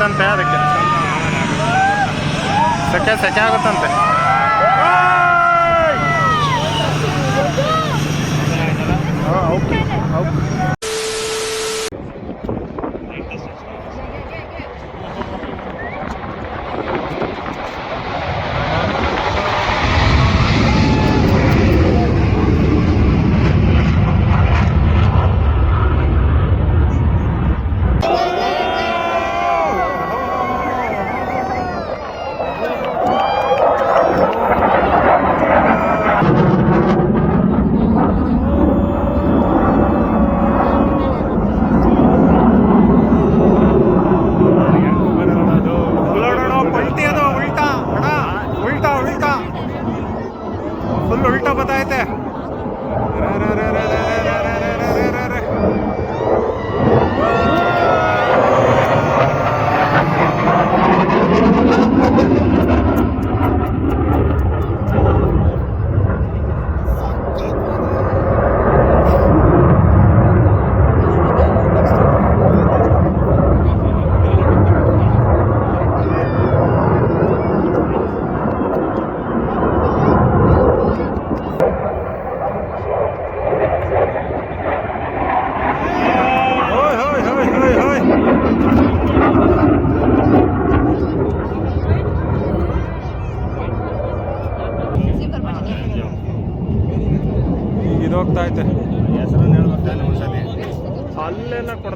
ಆಗುತ್ತಂತೆ ಅದಕ್ಕೆ? ಸೆಕೆ ಸೆಕೆ ಆಗುತ್ತಂತೆ. ಫುಲ್ ಉಲ್ಟಾ ಬತ್ತೈತೆ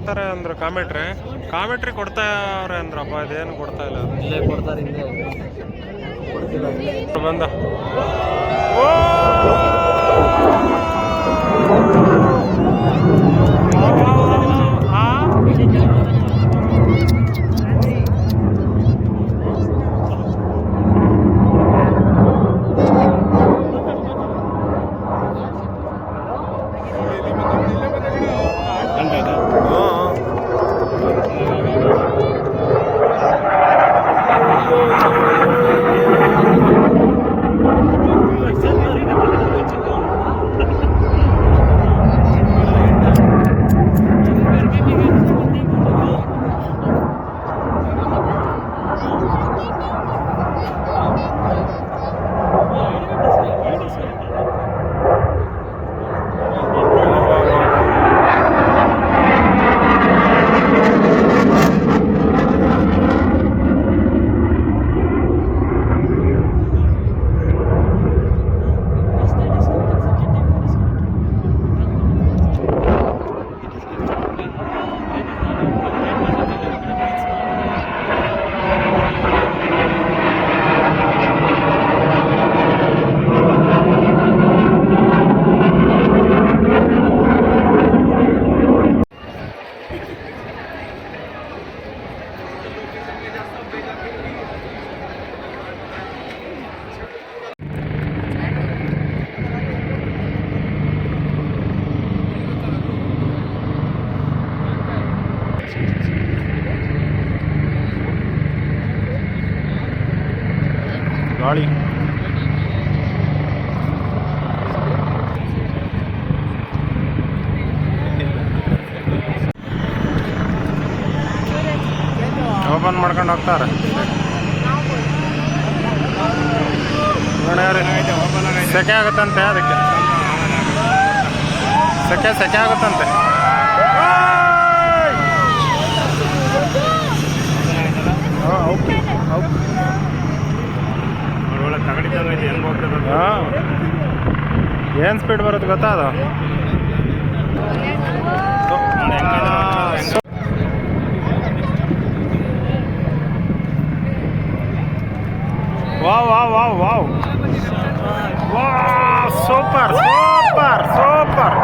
ಕೊಡ್ತಾರೆ ಅಂದ್ರೆ ಕಾಮೆಂಟ್ರಿ ಕಾಮೆಂಟ್ರಿ ಕೊಡ್ತಾವ್ರೆ ಅಂದ್ರಪ್ಪ ಇದೇನು ಕೊಡ್ತಾ ಇಲ್ಲ. ಇಲ್ಲೇ ಕೊಡ್ತಾರೆ ಹಿಂದೆ ಬಂದ ಓ! ಗಾಳಿ. ಓಪನ್ ಮಾಡ್ಕೊಂಡು ಹೋಗ್ತಾರೆ. ಸೆಕೆ ಆಗುತ್ತಂತೆ ಅದಕ್ಕೆ. ಸೆಕೆ ಸೆಕೆ ಆಗುತ್ತಂತೆ. ಓಕೆ ಓಕೆ ಏನು ಸ್ಪೀಡ್ ಬರುತ್ತೆ ಗೊತ್ತಾ ಅದು? Wow wow wow. Wow super super super.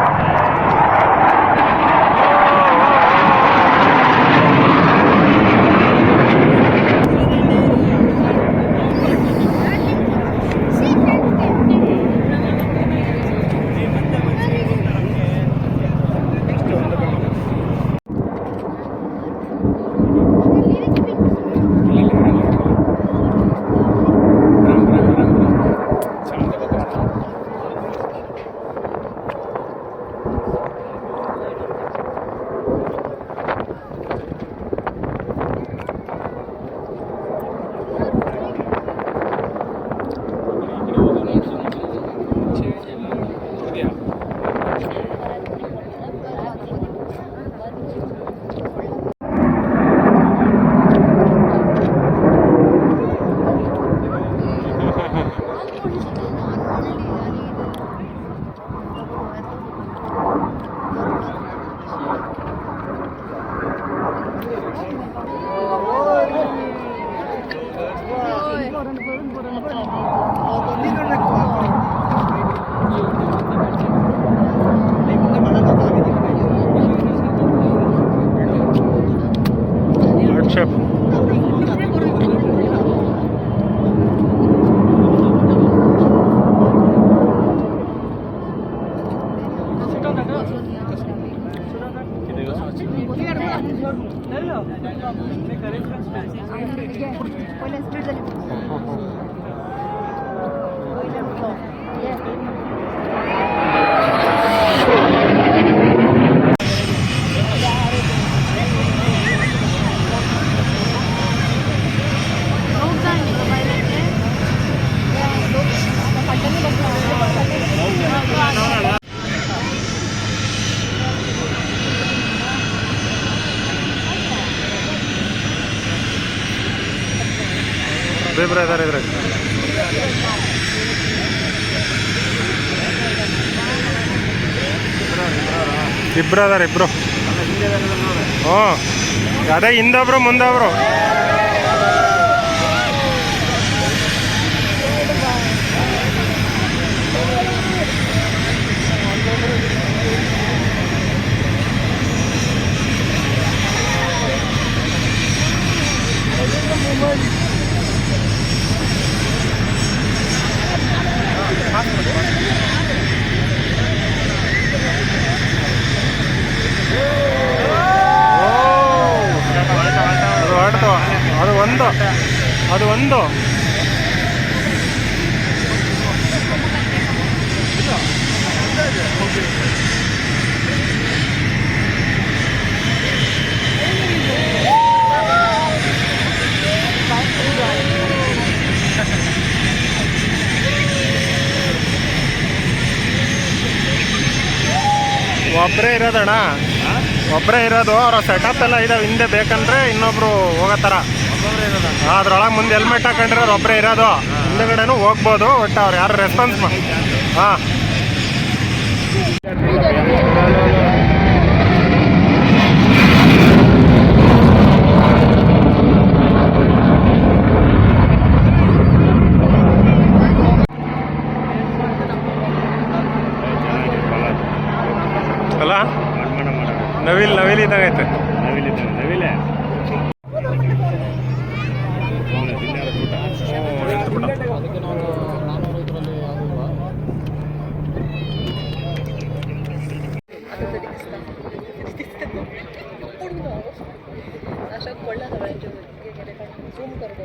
chef. ಇಬ್ರು ಇದಾರೆ ಇದ್ರಾಗ ಇಬ್ರು ಅದಾರ ಇಬ್ರು. ಹ್ಞೂ ಅದೇ ಹಿಂದೊಬ್ರು ಮುಂದೊಬ್ರು ಅದು ಹೊಡ್ತು ಅದು ಒಂದು ಅದು ಒಂದು ಒಬ್ಬರೇ ಇರೋದಣ್ಣ. ಒಬ್ಬರೇ ಇರೋದು ಅವರ ಸೆಟಪ್ ಎಲ್ಲ ಇದಾವೆ ಹಿಂದೆ ಬೇಕಂದ್ರೆ ಇನ್ನೊಬ್ರು ಹೋಗೋ ಥರ ಅದ್ರೊಳಗೆ ಮುಂದೆ ಹೆಲ್ಮೆಟ್ ಹಾಕೊಂಡಿರೋ ಒಬ್ಬರೇ ಇರೋದು. ಹಿಂದೆಗಡೆನೂ ಹೋಗ್ಬೋದು ಒಟ್ಟು ಅವ್ರು ಯಾರು ರೆಸ್ಪಾನ್ಸ್ ಮಾ ಹಾಂ. ನವಿಲ್ ನವಿಲ್ ಇದ್ದಾಗೈತೆ ನವಿಲಿದೆ ನವಿಲೆ अशा पडला ना वेळेच्या झूम करतो